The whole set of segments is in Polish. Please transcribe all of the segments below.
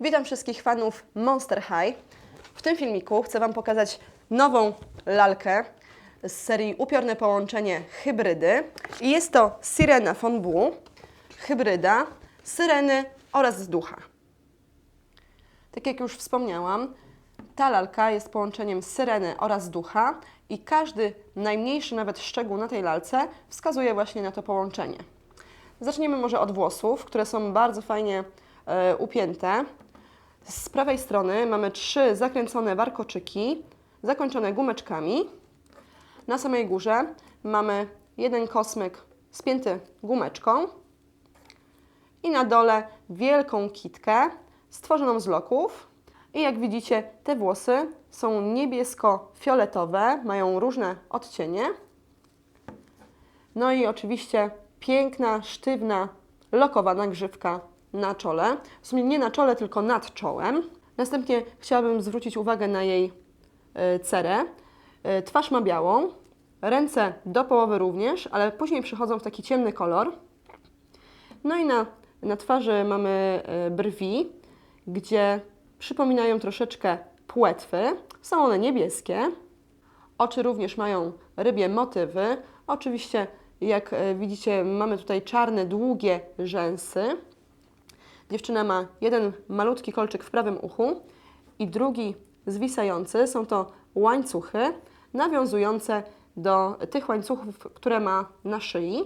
Witam wszystkich fanów Monster High. W tym filmiku chcę Wam pokazać nową lalkę z serii Upiorne Połączenie Hybrydy. I jest to Sirena von Bu, hybryda, syreny oraz ducha. Tak jak już wspomniałam, ta lalka jest połączeniem syreny oraz ducha i każdy najmniejszy nawet szczegół na tej lalce wskazuje właśnie na to połączenie. Zaczniemy może od włosów, które są bardzo fajnie e, upięte. Z prawej strony mamy trzy zakręcone warkoczyki, zakończone gumeczkami. Na samej górze mamy jeden kosmyk spięty gumeczką i na dole wielką kitkę stworzoną z loków. I jak widzicie, te włosy są niebiesko-fioletowe, mają różne odcienie. No i oczywiście piękna, sztywna, lokowana grzywka na czole. W sumie nie na czole, tylko nad czołem. Następnie chciałabym zwrócić uwagę na jej y, cerę. Y, Twarz ma białą, ręce do połowy również, ale później przechodzą w taki ciemny kolor. No i na, na twarzy mamy y, brwi, gdzie przypominają troszeczkę płetwy. Są one niebieskie. Oczy również mają rybie motywy. Oczywiście, jak e, widzicie, mamy tutaj czarne, długie rzęsy. Dziewczyna ma jeden malutki kolczyk w prawym uchu i drugi zwisający. Są to łańcuchy nawiązujące do tych łańcuchów, które ma na szyi.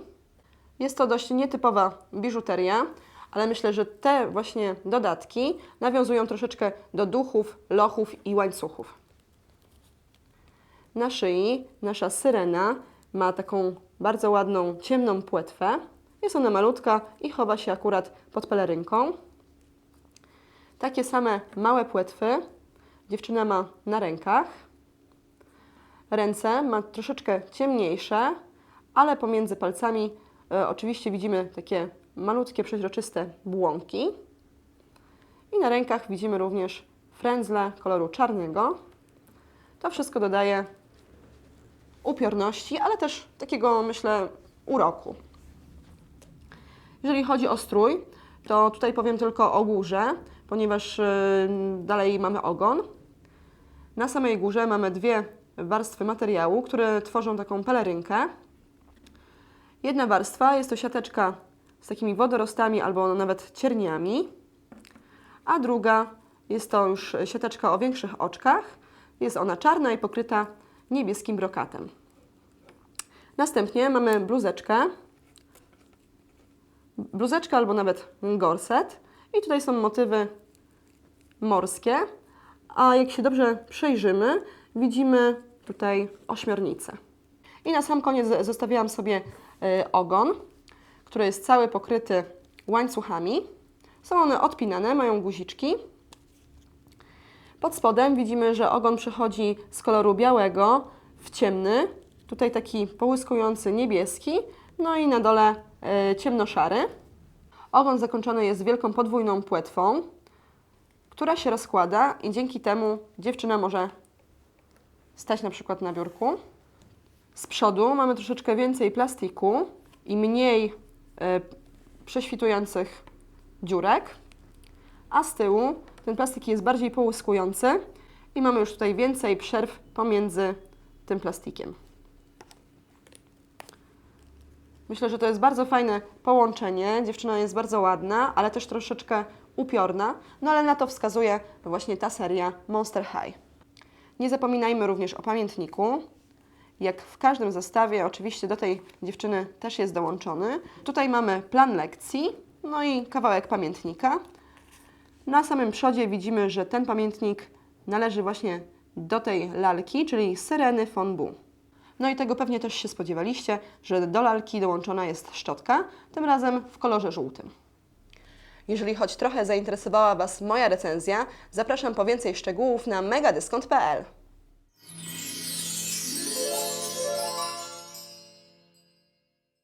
Jest to dość nietypowa biżuteria, ale myślę, że te właśnie dodatki nawiązują troszeczkę do duchów, lochów i łańcuchów. Na szyi nasza syrena ma taką bardzo ładną, ciemną płetwę. Jest ona malutka i chowa się akurat pod pelerynką. Takie same małe płetwy dziewczyna ma na rękach. Ręce ma troszeczkę ciemniejsze, ale pomiędzy palcami e, oczywiście widzimy takie malutkie, przeźroczyste błąki. I na rękach widzimy również frędzle koloru czarnego. To wszystko dodaje upiorności, ale też takiego, myślę, uroku. Jeżeli chodzi o strój, to tutaj powiem tylko o górze, ponieważ y, dalej mamy ogon. Na samej górze mamy dwie warstwy materiału, które tworzą taką pelerynkę. Jedna warstwa jest to siateczka z takimi wodorostami albo nawet cierniami, a druga jest to już siateczka o większych oczkach. Jest ona czarna i pokryta niebieskim brokatem. Następnie mamy bluzeczkę, bluzeczkę albo nawet gorset i tutaj są motywy morskie, a jak się dobrze przejrzymy, widzimy tutaj ośmiornicę. I na sam koniec zostawiałam sobie y, ogon, który jest cały pokryty łańcuchami. Są one odpinane, mają guziczki. Pod spodem widzimy, że ogon przechodzi z koloru białego w ciemny, tutaj taki połyskujący niebieski, no i na dole ciemnoszary. Ogon zakończony jest wielką podwójną płetwą, która się rozkłada i dzięki temu dziewczyna może stać na przykład na biurku. Z przodu mamy troszeczkę więcej plastiku i mniej e, prześwitujących dziurek, a z tyłu ten plastik jest bardziej połyskujący i mamy już tutaj więcej przerw pomiędzy tym plastikiem. Myślę, że to jest bardzo fajne połączenie. Dziewczyna jest bardzo ładna, ale też troszeczkę upiorna, no ale na to wskazuje właśnie ta seria Monster High. Nie zapominajmy również o pamiętniku. Jak w każdym zestawie, oczywiście do tej dziewczyny też jest dołączony. Tutaj mamy plan lekcji, no i kawałek pamiętnika. Na samym przodzie widzimy, że ten pamiętnik należy właśnie do tej lalki, czyli Syreny von Bu. No i tego pewnie też się spodziewaliście, że do lalki dołączona jest szczotka, tym razem w kolorze żółtym. Jeżeli choć trochę zainteresowała Was moja recenzja, zapraszam po więcej szczegółów na megadyskont.pl.